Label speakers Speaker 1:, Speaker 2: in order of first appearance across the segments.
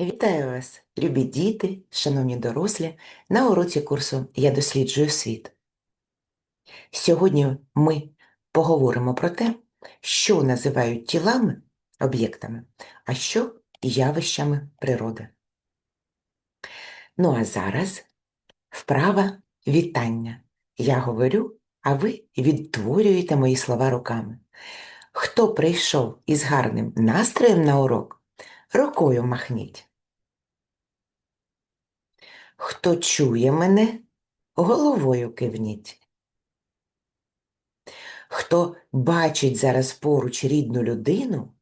Speaker 1: Вітаю вас, любі діти, шановні дорослі, на уроці курсу Я досліджую світ. Сьогодні ми поговоримо про те, що називають тілами, об'єктами, а що явищами природи. Ну а зараз вправа вітання. Я говорю, а ви відтворюєте мої слова руками. Хто прийшов із гарним настроєм на урок, рукою махніть. Хто чує мене, головою кивніть. Хто бачить зараз поруч рідну людину,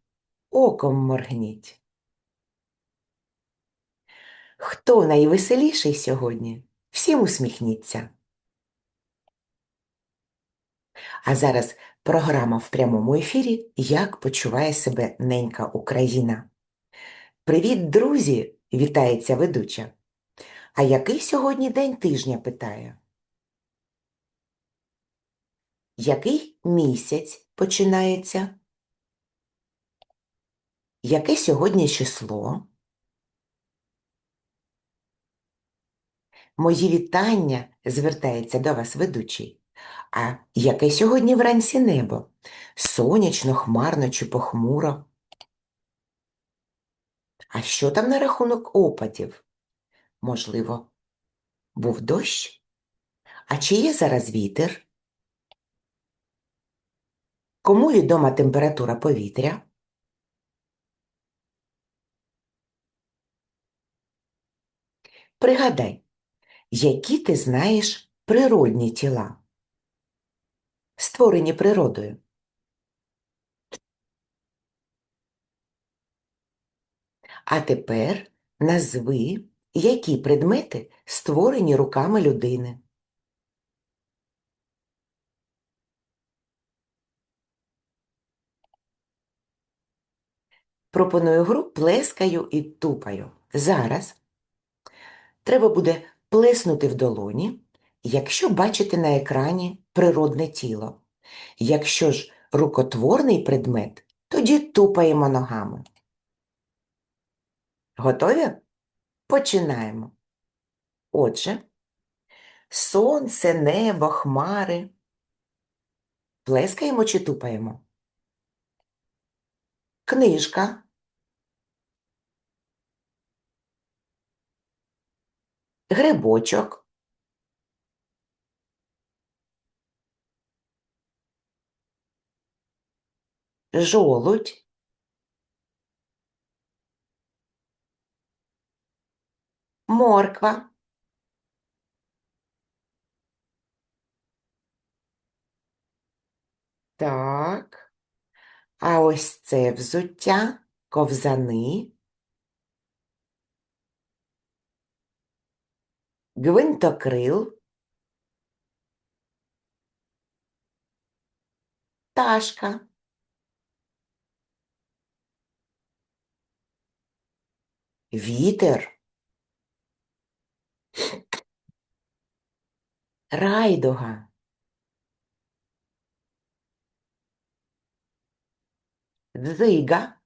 Speaker 1: оком моргніть. Хто найвеселіший сьогодні, всім усміхніться. А зараз програма в прямому ефірі Як почуває себе ненька Україна. Привіт, друзі! Вітається ведуча. А який сьогодні день тижня питає? Який місяць починається? Яке сьогодні число? Мої вітання звертається до вас ведучий. А яке сьогодні вранці небо? Сонячно, хмарно чи похмуро? А що там на рахунок опадів? Можливо, був дощ? А чи є зараз вітер? Кому відома температура повітря? Пригадай, які ти знаєш природні тіла, створені природою. А тепер назви, які предмети створені руками людини. Пропоную гру плескаю і тупаю. Зараз треба буде плеснути в долоні, якщо бачите на екрані природне тіло. Якщо ж рукотворний предмет, тоді тупаємо ногами. Готові? Починаємо. Отже, сонце, небо, хмари. Плескаємо чи тупаємо? Книжка. Грибочок. Жолудь. Морква. Так. А ось це взуття, ковзани. Гвинтокрил. Ташка. Вітер. Райдуга. Дзига.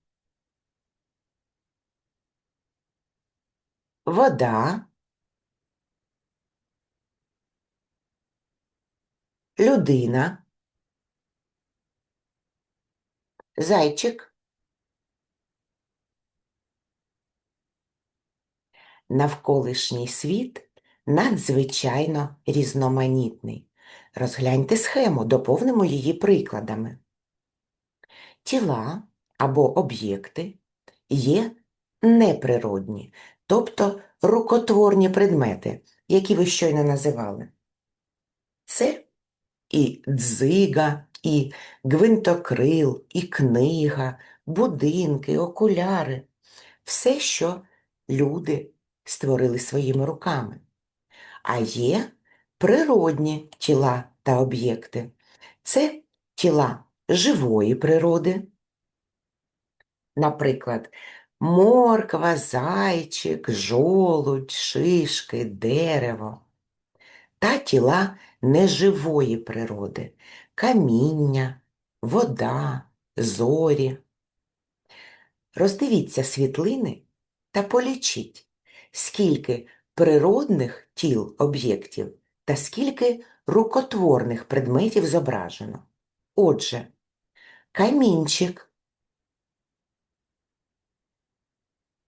Speaker 1: Вода. Людина. Зайчик. Навколишній світ надзвичайно різноманітний. Розгляньте схему, доповнимо її прикладами. Тіла або об'єкти є неприродні, тобто рукотворні предмети, які ви щойно називали. Це і дзига, і гвинтокрил, і книга, будинки, окуляри все, що люди створили своїми руками. А є природні тіла та об'єкти. Це тіла живої природи, наприклад, морква, зайчик, жолудь, шишки, дерево, та тіла неживої природи, каміння, вода, зорі. Роздивіться світлини та полічіть, скільки природних тіл об'єктів та скільки рукотворних предметів зображено. Отже, камінчик.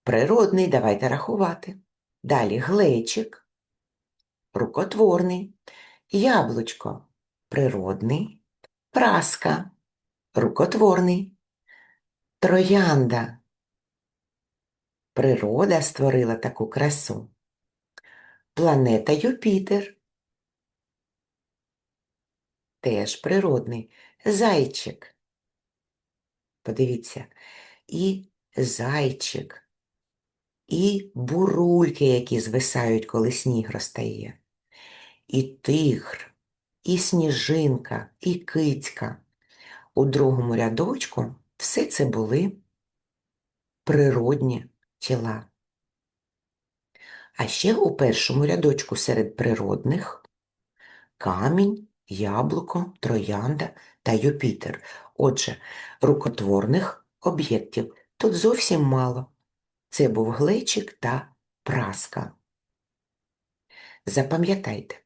Speaker 1: Природний, давайте рахувати. Далі глечик, рукотворний, яблучко природний, праска рукотворний, троянда. Природа створила таку красу. Планета Юпітер. Теж природний. Зайчик. Подивіться, і зайчик, і бурульки, які звисають, коли сніг розтає, і тигр, і сніжинка, і кицька. У другому рядочку все це були природні тіла. А ще у першому рядочку серед природних камінь, яблуко, троянда та Юпітер. Отже, рукотворних об'єктів тут зовсім мало. Це був глечик та праска. Запам'ятайте,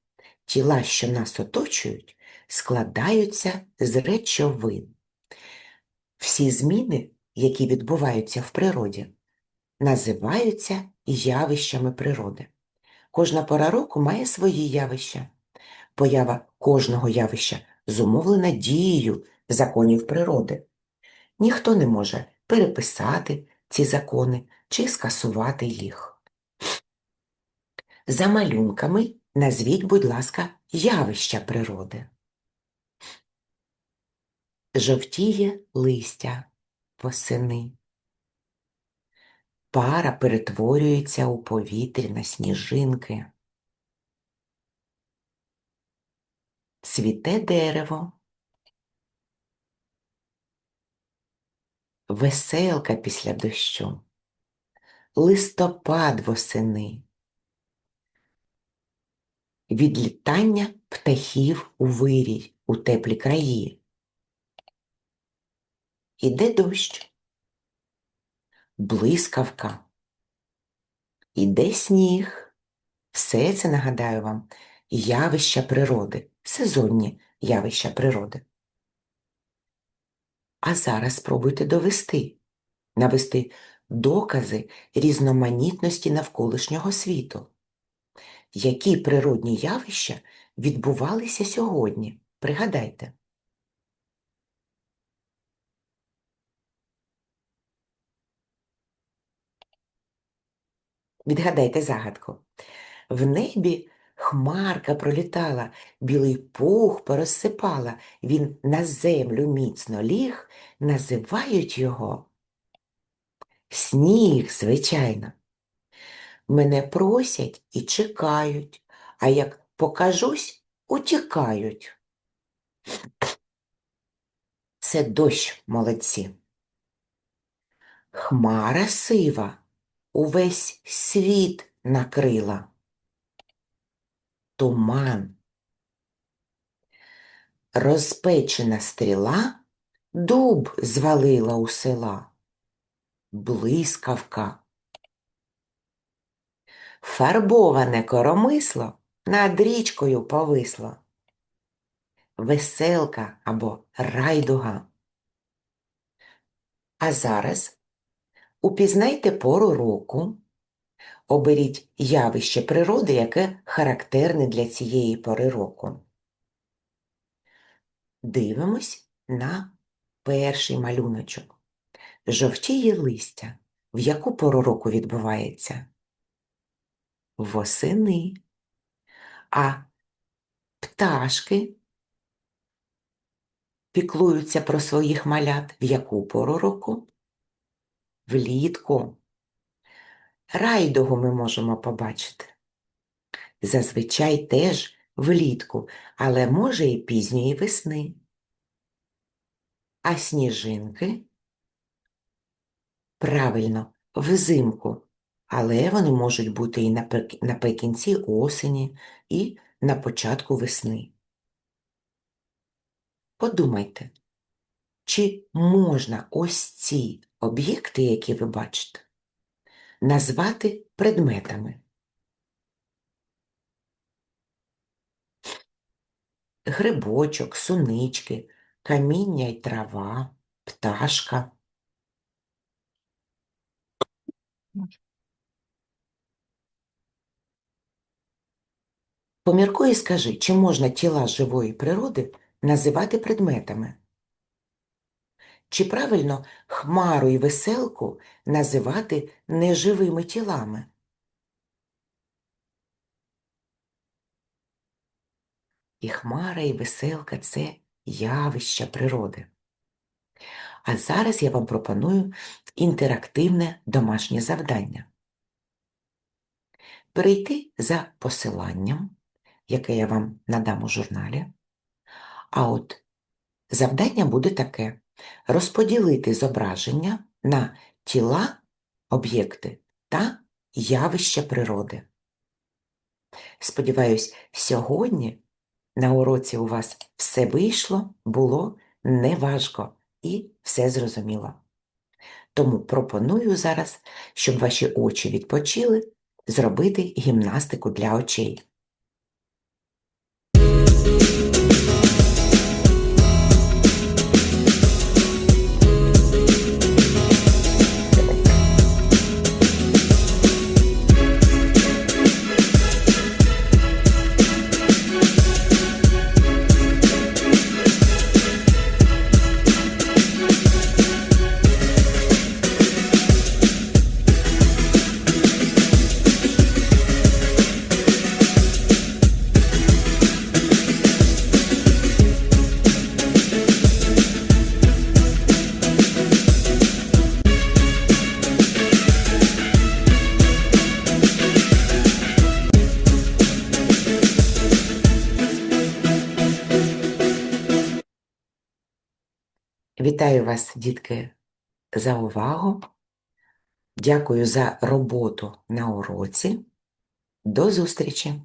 Speaker 1: тіла, що нас оточують, складаються з речовин. Всі зміни, які відбуваються в природі, називаються явищами природи. Кожна пора року має свої явища. Поява кожного явища зумовлена дією законів природи. Ніхто не може переписати ці закони чи скасувати їх. За малюнками назвіть, будь ласка, явища природи. Жовтіє листя восени. Пара перетворюється у повітрі на сніжинки. Цвіте дерево. Веселка після дощу. Листопад восени. Відлітання птахів у вирій у теплі краї. Іде дощ. Блискавка. Іде сніг. Все це, нагадаю вам, явища природи, сезонні явища природи. А зараз спробуйте довести, навести докази різноманітності навколишнього світу. Які природні явища відбувалися сьогодні? Пригадайте. Відгадайте загадку. В небі хмарка пролітала, білий пух порозсипала, він на землю міцно ліг, називають його сніг, звичайно. Мене просять і чекають, а як покажусь, утікають. Це дощ, молодці. Хмара сива увесь світ накрила. Туман. Розпечена стріла дуб звалила у села. Блискавка. Фарбоване коромисло над річкою повисло. Веселка або райдуга. А зараз упізнайте пору року, оберіть явище природи, яке характерне для цієї пори року. Дивимось на перший малюночок. Жовтіє листя. В яку пору року відбувається? Восени. А пташки піклуються про своїх малят в яку пору року? Влітку. Райдугу ми можемо побачити. Зазвичай теж влітку, але може і пізньої весни. А сніжинки? Правильно, взимку, але вони можуть бути і наприкінці осені, і на початку весни. Подумайте, чи можна ось ці об'єкти, які ви бачите, назвати предметами. Грибочок, сунички, каміння й трава, пташка. Поміркуй і скажи, чи можна тіла живої природи називати предметами? Чи правильно хмару і веселку називати неживими тілами? І хмара, і веселка це явища природи. А зараз я вам пропоную інтерактивне домашнє завдання. Перейти за посиланням, яке я вам надам у журналі. А от завдання буде таке: розподілити зображення на тіла, об'єкти та явища природи. Сподіваюсь, сьогодні на уроці у вас все вийшло, було неважко і все зрозуміло. Тому пропоную зараз, щоб ваші очі відпочили, зробити гімнастику для очей. Вітаю вас, дітки, за увагу. Дякую за роботу на уроці. До зустрічі!